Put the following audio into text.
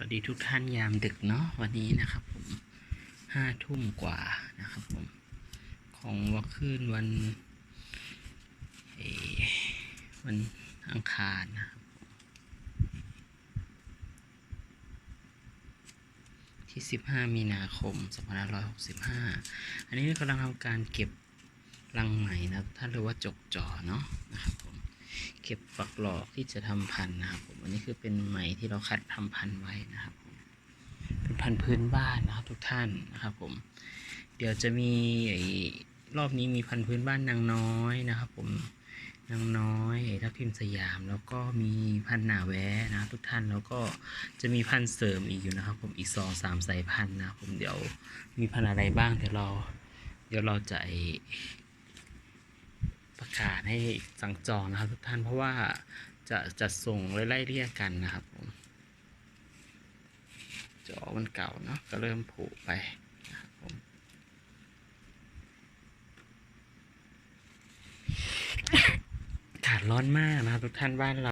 วัสดีทุกท่านยามดึกเนาะวันนี้นะครับผมห้าทุ่มกว่านะครับผม ของวันคืนวันเอ่อวันอังคารนะครับที่สิบห้ามีนาคมสองพันห้าร้อยหกสิบห้าอันนี้กำลังทำการเก็บรังไหมนะท่านเรียกว่าจกจ่อเนาะนะครับ เก็บฝักหลอกที่จะทำพันธุ์นะครับผมอันนี้คือเป็นไหมที่เราคัดทำพันธุ์ไว้นะครับผมเป็นพันธุ์พื้นบ้านนะครับทุกท่านนะครับผม เดี๋ยวจะมีไอ้รอบนี้มีพันธุ์พื้นบ้านนางน้อยนะครับผมนางน้อยทับทิมสยามแล้วก็มีพันธุ์หนาแว้นะทุกท่านแล้วก็จะมีพันธุ์เสริมอีกอยู่นะครับ ผมอีกสองสามสายพันธุ์นะครับผมเดี๋ยวมีพันธุ์อะไรบ้างเดี๋ยวเราเดี๋ยวเราจะไอ ประกาศให้สั่งจองนะครับ ทุกท่านเพราะว่าจะจัดส่งไล่เรียกกันนะครับผมจอมันเก่าเนาะก็เริ่มผุไปนะครับผมขาดร้อนมากนะครับทุกท่านบ้านเรา